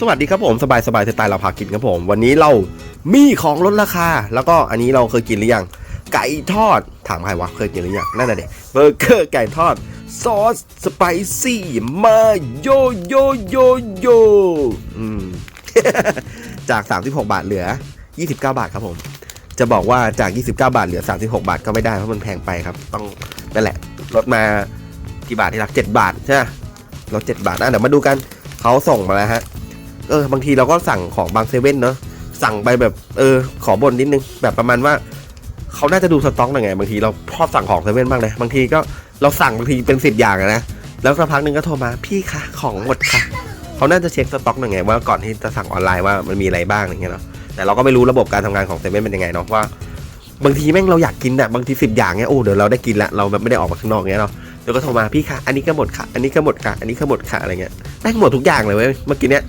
สวัสดีครับผม สบายสบายสไตล์เราพากินครับผม วันนี้เรามีของลดราคา แล้วก็อันนี้เราเคยกินหรือยัง ไก่ทอด ถามใครวะ เคยกินหรือยัง นั่นน่ะเด็เบอร์เกอร์ไก่ทอด ซอส สไปซี่ มาโยโยโยโยอืม จาก 36 บาทเหลือ 29 บาทครับผม จะบอกว่าจาก 29 บาทเหลือ 36 บาทก็ไม่ได้เพราะมันแพงไปครับ ต้องนั่นแหละ ลดมากี่บาทที่รัก 7 บาทใช่ไหมลด7บาทอะเดี๋ยวมาดูกันเขาส่งมาแล้วฮะ เออบางทีเราก็สั่งของบางเซเว่นเนาะสั่งไปแบบเออขอบ่นนิดนึงแบบประมาณว่าเขาน่าจะดูสต็อกหน่อยไงบางทีเราชอบสั่งของเซเว่นบ้างเลยบางทีก็เราสั่งบางทีเป็นสิบอย่างนะแล้วสักพักหนึงก็โทรมาพี่คะของหมดค่ะเขาน่าจะเช็คสต็อกหน่อยไงว่าก่อนที่จะสั่งออนไลน์ว่ามันมีอะไรบ้างอย่างเงี้ยเนาะแต่เราก็ไม่รู้ระบบการทำงานของเซเว่นเป็นยังไงเนาะว่า บางทีแม่งเราอยากกินอะบางทีสิบอย่างเงี้ยโอ้เดี๋ยวเราได้กินละเราแบบไม่ได้ออกมาข้างนอกเงี้ยเนาะเดี๋ยวก็โทรมาพี่คะอันนี้ก็หมดค่ะ อันนี้ก็หมดค่ะ อันนี้ก็หมดค่ะอะไรเงี้ยแม่งหมดทุกอย่างเลยเว้ยเมื่อกี้เนี้ย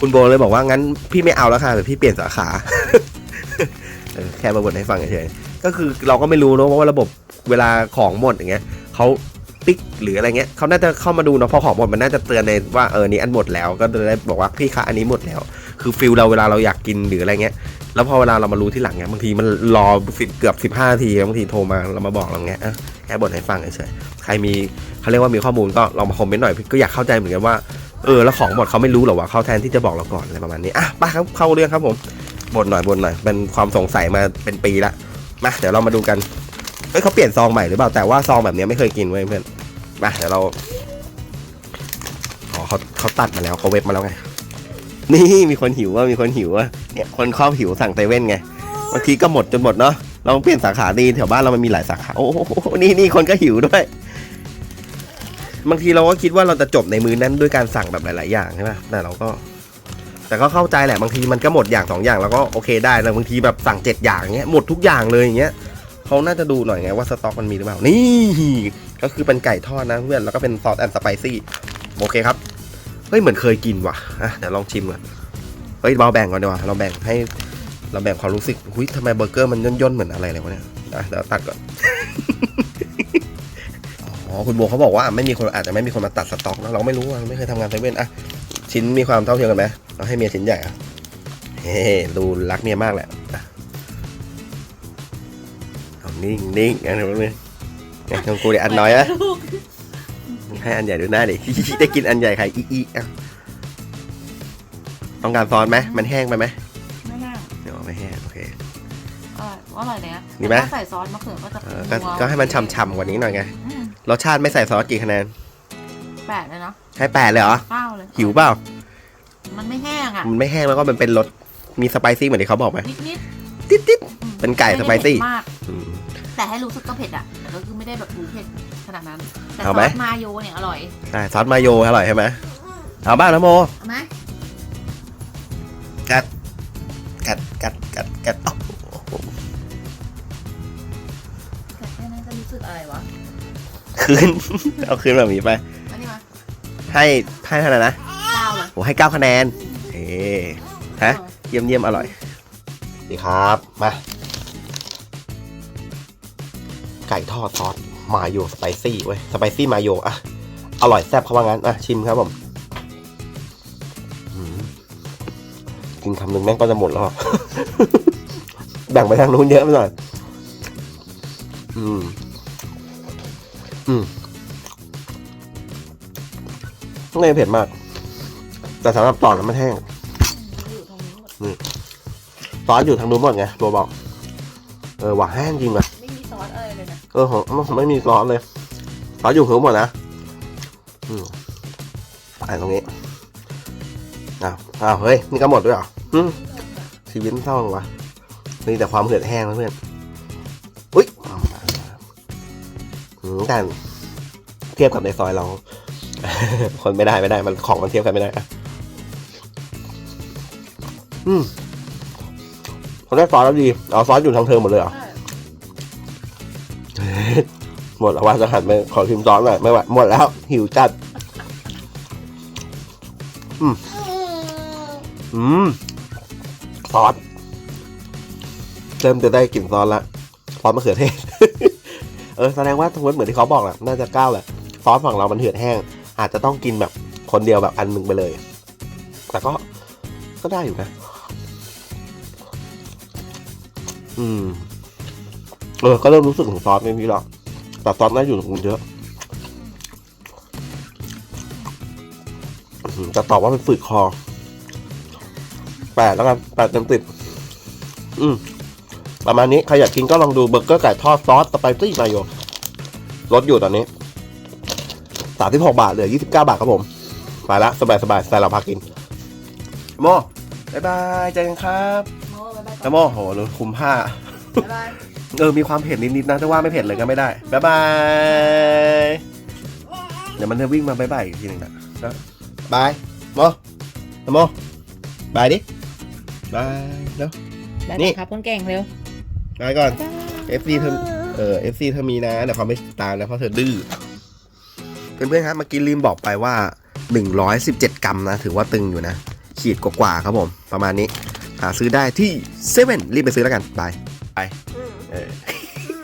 คุณโบเลยบอกว่างั้นพี่ไม่เอาแล้วค่ะแต่พี่เปลี่ยนสาขา แค่มาบ่นให้ฟังเฉยๆก็คือเราก็ไม่รู้เนอะว่าระบบเวลาของหมดอย่างเงี้ยเขาติ๊กหรืออะไรเงี้ยเขาน่าจะเข้ามาดูเนาะพอของหมดมันน่าจะเตือนในว่าเออนี้อันหมดแล้วก็จะได้บอกว่าพี่คะอันนี้หมดแล้ว คือฟิลเราเวลาเราอยากกินหรืออะไรเงี้ยแล้วพอเวลาเรามารู้ที่หลังเงี้ยบางทีมันรอสิบเกือบสิบห้านาทีบางทีโทรมาเรามาบอกเราเงี้ยแค่บ่นให้ฟังเฉยๆใครมีเขาเรียกว่ามีข้อมูลก็ลองมาคอมเมนต์หน่อยก็อยากเข้าใจเหมือนกันว่า เออแล้วของหมดเขาไม่รู้หรอว่าเขาแทนที่จะบอกเราก่อนอะไรประมาณนี้อะไปครับเข้าเรื่องครับผมบ่นหน่อยบ่นหน่อยเป็นความสงสัยมาเป็นปีละมาเดี๋ยวเรามาดูกันเฮ้ยเขาเปลี่ยนซองใหม่หรือเปล่าแต่ว่าซองแบบนี้ไม่เคยกินเว้ยเพื่อนมาเดี๋ยวเราอ๋อเขาเขาตัดมาแล้วเขาเว็บมาแล้วไงนี่มีคนหิวว่ามีคนหิวว่าเนี่ยคนชอบหิวสั่งเซเว่นไงบางทีก็หมดจนหมดเนาะเราเปลี่ยนสาขาดีแถวบ้านเรามันมีหลายสาขาโอ้โหนี่นี่คนก็หิวด้วย บางทีเราก็คิดว่าเราจะจบในมือนั้นด้วยการสั่งแบบหลาย ๆ อย่างใช่ไหมแต่เราก็ แต่ก็เข้าใจแหละบางทีมันก็หมดอย่างสองอย่างแล้วก็โอเคได้แล้วบางทีแบบสั่งเจ็ดอย่างเงี้ยหมดทุกอย่างเลยอย่างเงี้ยเขาน่าจะดูหน่อยไงว่าสต็อกมันมีหรือเปล่า นี่ ก็คือเป็นไก่ทอดนะเพื่อน แล้วก็เป็นซอสแอนด์สไปซี่โอเคครับ เฮ้ยเหมือนเคยกินว่ะอะเดี๋ยวลองชิมก่อน เฮ้ยเราแบ่งก่อนดีกว่า เราแบ่งให้ เราแบ่งความรู้สึกหุ้ยทำไมเบอร์เกอร์มันย่นๆเหมือนอะไรเลยวะเนี่ยอะเดี๋ยวตัดก่อน อ๋อคุณโบเขาบอกว่าไม่มีคนอาจจะไม่มีคนมาตัดสต็อกนะเราไม่รู้อะไม่เคยทำงานเซเว่นอะชิ้นมีความเท่าเทียมกันไหมเราให้เมียชิ้นใหญ่อะเฮ้ดูรักเมียมากแหละอะเอานิ่งนิ่งอันนี้เลยเนี่ยของกูเดี๋ยวอันน้อยอะให้อันใหญ่ดูหน้าดิได้กินอันใหญ่ใครอีอีอะต้องการซอสไหมมันแห้งไปไหมไม่น่าเดี๋ยวไม่แห้งโอเคอร่อยอร่อยเลยนะดีไหมถ้าใส่ซอสมะเขือก็จะเออก็ก็ให้มันฉ่ำๆกว่านี้หน่อยไงอืม รสชาติไม่ใส่ซอสกี่คะแนนแปดเลยเนาะให้แปดเลยเหรอ เก้าเลยหิวเปล่า มันไม่แห้งอะมันไม่แห้งแล้วก็มันเป็นรสมีสไปซี่เหมือนที่เขาบอกไหมนิดนิดติ๊ดติ๊ดๆอืมเป็นไก่ม่ด้สไปซี่เผ็ดมาก อืม แต่ให้รู้สึกก็เผ็ดอะ แต่ก็คือไม่ได้แบบรู้เผ็ดขนาดนั้น แต่ซเอาอไหมสมาโยเนี่ยอร่อยใช่ซอสมาโยอร่อยใช่ไหมเอาบ้างนะโม เอาไหมกัด กัด กัด กัด กัดเอาแต่แค่นั้นจะรู้สึกอะไรวะ คืน เอาคืนแบบนี้ไป อันนี้มาให้ให้เท่าไหร่นะเก้าเลยโอ้ให้เก้าคะแนนเฮ้ฮะ เยี่ยมเยี่ยมอร่อย ดีครับ มา ไก่ทอดซอสมาโยสไปซี่เว้ย สไปซี่มาโยอะอร่อยแซ่บเขาว่างั้น อะ ชิมครับผมอืมกินคำหนึ่งแม่งก็จะหมดแล้ว แบ่งไปทางนู้นเยอะไปหน่อย อืม อืมไม่เผ็ดมาก แต่สำหรับตอนนั้นมันแห้งอยู่ตรงนี้หมดซอสอยู่ทางนู้นหมดไงตัวบอก เออว่าแห้งจริงว่ะไม่มีซอสอะไรเลยนะเออผมผมไม่มีซอสเลยซอสอยู่ข้างหมดนะอืมอ่านตรงนี้อ้าวอ้าวเฮ้ยนี่ก็หมดด้วยเหรออืมชีวิตมันเศร้าจังวะนี่แต่ความเหือดแห้งนะเพื่อน อืมแต่เทียบกับในซอยเรา คนไม่ได้ไม่ได้มันของมันเทียบกันไม่ได้อะอืมเขาได้ซอสแล้วดีเอาซอสอยู่ทางเทอมหมดเลยเหรอใช่หมดแล้วว่าจะหันไปขอชิมซอสหน่อยไม่ไหวหมดแล้ว หิวจัด อืมอืมซอสเริ่มจะได้กลิ่นซอสละซอสมะเขือเทศ เออแสดงว่าทั้งหมดเหมือนที่เขาบอกแหละน่าจะก้าวแหละซอสฝั่งเรามันเหือดแห้ง อาจจะต้องกินแบบคนเดียวแบบอันหนึ่งไปเลย แต่ก็ก็ได้อยู่นะ อืม เออ ก็เริ่มรู้สึกถึงซอสในนี้แล้วแต่ซอสน่าอยู่ตรงนี้เยอะจะตอบว่าเป็นฝืดคอแปดแล้วกันแปดเต็มสิบอืม ประมาณนี้ใครอยากกินก็ลองดูเบอร์เกอร์ไก่ทอดซอสสไปซี่มาโยลดอยู่ตอนนี้สามสิบหกบาทเหลือยี่สิบเก้าบาทครับผมไปละสบายสบายๆสไตล์เราพากินโมบายบายเจอกันครับโม่บ๊ายบายแล้วโมโหหนูคุมผ้าบ๊ายบายเออมีความเผ็ดนิดๆนะถ้าว่าไม่เผ็ดเลยก็ไม่ได้บ๊ายบายเดี๋ยวมันจะวิ่งมาบ๊ายบายอีกทีหนึ่งนะนะบายโมโมบายดิบายเร็วบ๊ายนี่บายครับคนเก่งเร็ว ลาก่อน FC เธอเออ FC เธอมีนะแต่เขาไม่ตามนะเพราะเธอดื้อเพื่อนๆครับเมื่อกี้ลืมบอกไปว่า 117 กรัมนะ ถือว่าตึงอยู่นะ ขีดกว่าๆครับผม ประมาณนี้ หาซื้อได้ที่เซเว่นรีบไปซื้อแล้วกัน ไป ไป เออ